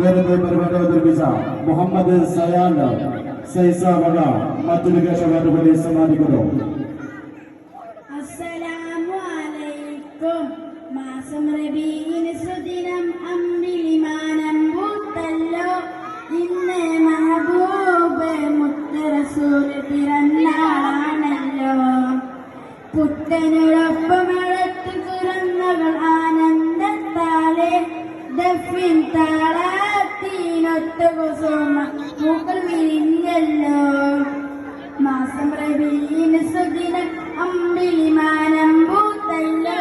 നേരത്തെ പരിപാടി അവതരിപ്പിച്ച മുഹമ്മദ് സയാൻ സൈസ വക മറ്റൊരു കേശവാനുപതി സമ്മാനിക്കുന്നു. മാസം റബീന് സുദിനം അമ്പിളിമാനം പൂത്തല്ലോ. ഇന്ന് മഹബൂബ് മുത്ത് റസൂൽ പിറന്നാളാണല്ലോ. പുത്തനോടൊപ്പം അഴത്ത് പിറന്നവൾ ആനന്ദത്താലെ ദഫിൻ താളാത്തീനൊത്ത് കുസുമ പൂക്കൾ വിരിഞ്ഞല്ലോ. മാസം റബീന് സുദിനം അമ്പിളിമാനം പൂത്തല്ലോ.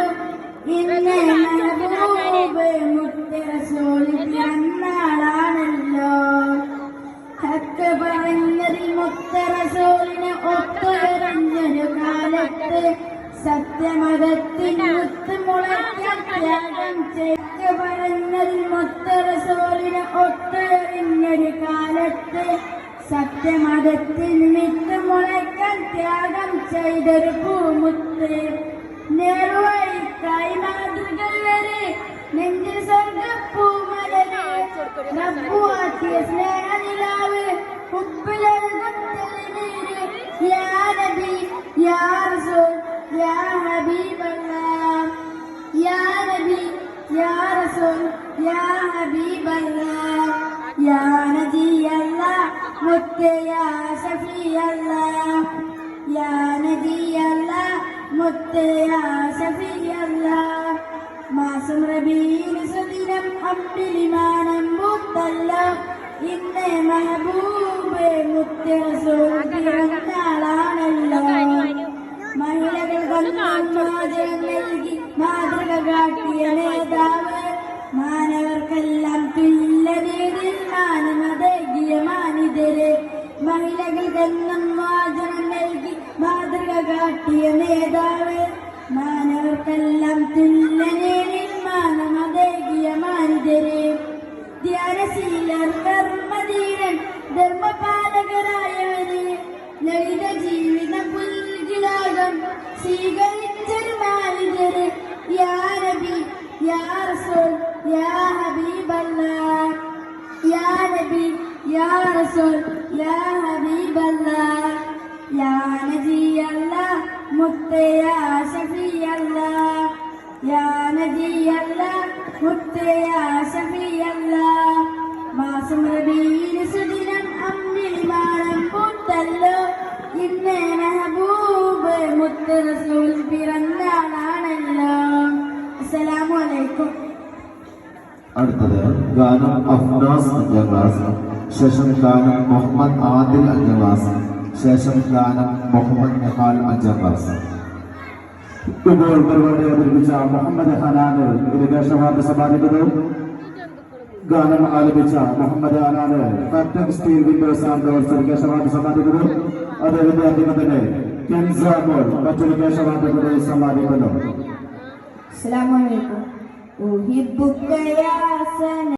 ഇന്ന് മഹബൂബ് മുത്ത് റസൂൽ പിറന്നാളാണല്ലോ ഹക്ക് പറഞ്ഞതിൽ മുത്ത റസൂലിനെ ഒത്തുയർന്നൊരു കാലത്ത് സത്യമതത്തിന് മുത്ത് മുളയ്ക്കാൻ ത്യാഗം ചെയ്ത് പറഞ്ഞതിൽ കാലത്ത് സത്യമതത്തിൽ നിമിത്തം മുളയ്ക്കാൻ ത്യാഗം ചെയ്തൊരു പൂമുത്ത്. നേർവഴിക്കായി മാതൃകൾ വരെ നെഞ്ചിൽ സ്വർഗപ്പൂമലരെ റബ്ബുവാക്കിയ സ്നേഹനിലാവ് ഉപ്പിലൊഴുകും തെളിനീര്. ഹബീബല്ലാഹ് യാ നബിയല്ലാഹ് മുത്ത് യാ ഷഫീഅല്ലാഹ് യാ നബിയല്ലാഹ് മുത്ത് യാ ഷഫീഅല്ലാഹ് മാസം റബീൽ സുദിനം അമ്പിലിമാനം മുത്തല്ല ഇന്ന് മെഹബൂബ് മുത്ത് റസൂൽ പിറന്നാളാണല്ലോ മഹിളകൾ നൽകി മാതൃക കാട്ടിയ മഹിളകൾക്കെന്നും മോചനം നൽകി മാതൃക കാട്ടിയ നേതാവ്. മാനവർക്കെല്ലാം തുല്യനീതിൽ മാനമതേകിയ മാനിതരെ ധ്യാനശീലർ ധർമ്മധീരൻ ധർമ്മപാലകരായവര്. ലളിത ജീവിത പുൽകിലാകം സ്വീകരിച്ചൊരു മാനിതര് യാ നബി യാ റസൂൽ യാ ഹബീബല്ലാഹ് യാ നബി യാ റസൂൽ യാ ഹബീബല്ലാഹ് യാ നബിയല്ലാഹ് മുത്തേ യാ ഷഫിയല്ലാഹ് യാ നബിയല്ലാഹ് മുത്തേ യാ ഷഫിയല്ലാഹ് മാസം റബീന് സുദിനം അമ്പിളിമാണം പൂത്തല്ലോ ഇന്ന് മെഹബൂബ് മുത്ത് റസൂൽ പിറന്നാളാണല്ലോ അസ്സലാമു അലൈക്കും അടുത്തത് ഗാനം അഫ്നാസ് അഞ്ചാം ക്ലാസ് ശേഷം ഗാനം മുഹമ്മദ് ആദിൽ അജവാസ് ശേഷം ഗാനം മുഹമ്മദ് നെഹാൽ അജവാസ് ഇപ്പോൾ പരിപാടി അവതരിപ്പിച്ച മുഹമ്മദ് ഹനാന് ഇരുകേശവാദ സമ്മാനിക്കുന്നു. ഗാനം ആലപിച്ച Muhammad Hanan curtain steel windows and doors ഇരുകേശവാദ സമ്മാനിക്കുന്നു. അതേ കെൻസ മോൾ മറ്റൊരു കേശവാദ സമ്മാനിക്കുന്നു. അസ്സലാമു അലൈക്കും.